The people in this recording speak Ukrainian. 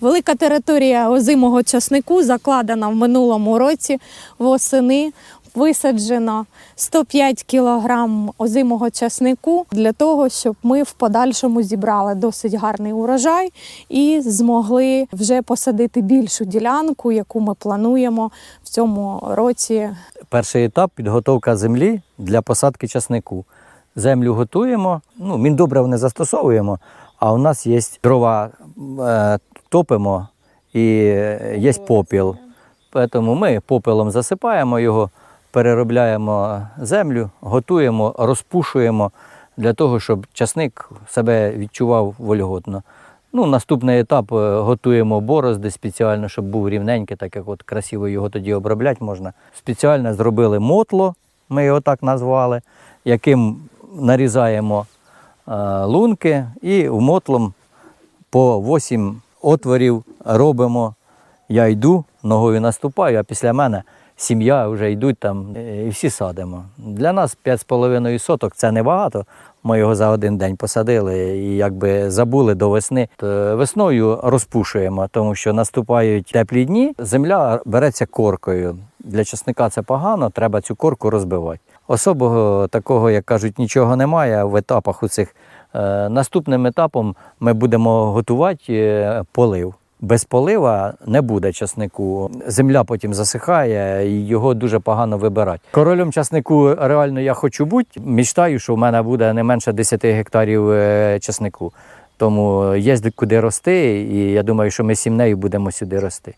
Велика територія озимого часнику закладена в минулому році восени. Висаджено 105 кілограм озимого часнику для того, щоб ми в подальшому зібрали досить гарний урожай і змогли вже посадити більшу ділянку, яку ми плануємо в цьому році Перший етап підготовка землі для посадки часнику. Землю готуємо, ну, міндобрив не застосовуємо, а у нас є дрова е, топимо і є попіл. Тому ми попелом засипаємо його, переробляємо землю, готуємо, розпушуємо для того, щоб часник себе відчував вольготно. Ну, наступний етап е, готуємо борозди спеціально, щоб був рівненький, так як от красиво його тоді обробляти можна. Спеціально зробили мотло, ми його так назвали, яким нарізаємо е, лунки і в мотлом по 8 отворів робимо. Я йду, ногою наступаю, а після мене сім'я вже йдуть там е, і всі садимо. Для нас 5,5 соток це небагато. Ми його за один день посадили і якби забули до весни. То весною розпушуємо, тому що наступають теплі дні, земля береться коркою. Для часника це погано, треба цю корку розбивати. Особого такого, як кажуть, нічого немає в етапах у цих. Е, Наступним етапом ми будемо готувати е, полив. Без полива не буде часнику. Земля потім засихає і його дуже погано вибирати. Королем часнику реально я хочу бути. Мічтаю, що в мене буде не менше 10 гектарів е, часнику. Тому є куди рости, і я думаю, що ми з сім'єю будемо сюди рости.